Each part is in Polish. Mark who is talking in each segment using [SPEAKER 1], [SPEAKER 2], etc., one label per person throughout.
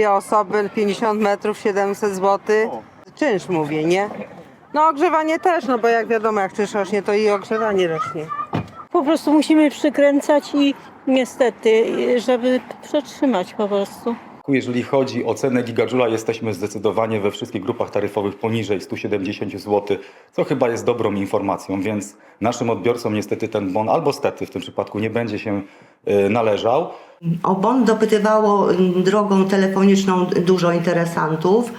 [SPEAKER 1] dwie osoby, 50 metrów, 700 zł. Czynsz mówię, nie? No ogrzewanie też, no bo jak wiadomo, jak czynsz rośnie, to i ogrzewanie rośnie.
[SPEAKER 2] Po prostu musimy przykręcać i niestety, żeby przetrzymać po prostu.
[SPEAKER 3] Jeżeli chodzi o cenę gigadżula, jesteśmy zdecydowanie we wszystkich grupach taryfowych poniżej 170 zł, co chyba jest dobrą informacją, więc naszym odbiorcom niestety ten bon, albo stety w tym przypadku, nie będzie się y, należał.
[SPEAKER 4] O bon dopytywało mm, drogą telefoniczną dużo interesantów.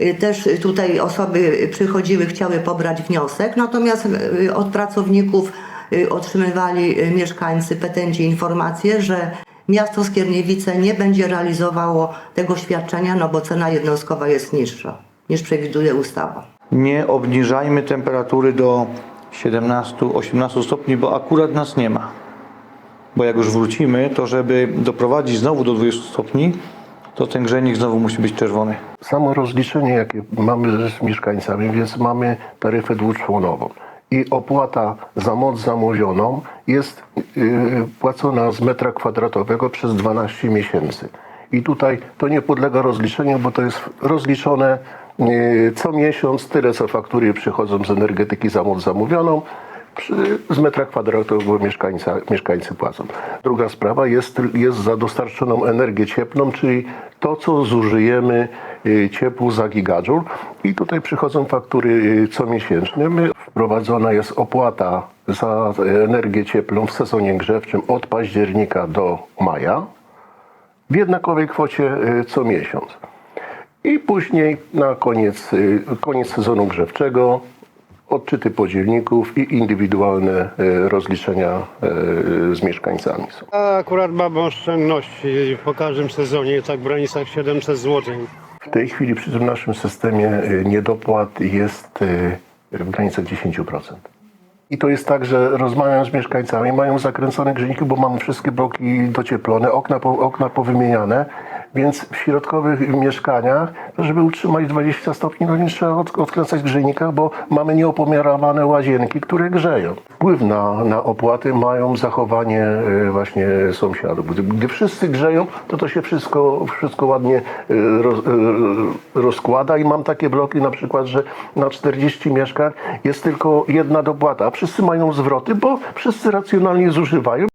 [SPEAKER 4] Y, Też tutaj osoby przychodziły, chciały pobrać wniosek, natomiast y, od pracowników y, otrzymywali mieszkańcy, petenci informację, że miasto Skierniewice nie będzie realizowało tego świadczenia, no bo cena jednostkowa jest niższa niż przewiduje ustawa.
[SPEAKER 5] Nie obniżajmy temperatury do 17-18 stopni, bo akurat nas nie ma. Bo jak już wrócimy, to żeby doprowadzić znowu do 20 stopni, to ten grzejnik znowu musi być czerwony.
[SPEAKER 6] Samo rozliczenie, jakie mamy z mieszkańcami, więc mamy taryfę dwuczłonową. I opłata za moc zamówioną jest yy, płacona z metra kwadratowego przez 12 miesięcy. I tutaj to nie podlega rozliczeniu, bo to jest rozliczone yy, co miesiąc, tyle co faktury przychodzą z energetyki za moc zamówioną, z metra kwadratowego mieszkańca, mieszkańcy płacą. Druga sprawa jest, jest za dostarczoną energię cieplną, czyli to, co zużyjemy ciepłu za gigajoule. I tutaj przychodzą faktury y, comiesięczne. Wprowadzona jest opłata za energię cieplną w sezonie grzewczym od października do maja w jednakowej kwocie y, co miesiąc. I później na koniec, y, koniec sezonu grzewczego odczyty podzielników i indywidualne y, rozliczenia y, z mieszkańcami są.
[SPEAKER 7] Akurat mam oszczędności po każdym sezonie, tak w granicach 700 zł.
[SPEAKER 6] W tej chwili przy tym naszym systemie y, niedopłat jest y, w granicach 10%. I to jest tak, że rozmawiam z mieszkańcami, mają zakręcone grzejniki, bo mamy wszystkie bloki docieplone, okna, po, okna powymieniane, więc w środkowych mieszkaniach, żeby utrzymać 20 stopni, no nie trzeba od, odkręcać grzejnika, bo mamy nieopomiarowane łazienki, które grzeją. Wpływ na, na opłaty mają zachowanie y, właśnie sąsiadów. Gdy, gdy wszyscy grzeją, to to się wszystko, wszystko ładnie y, roz, y, rozkłada i mam takie bloki na przykład, że na 40 mieszkań jest tylko jedna dopłata, a wszyscy mają zwroty, bo wszyscy racjonalnie zużywają.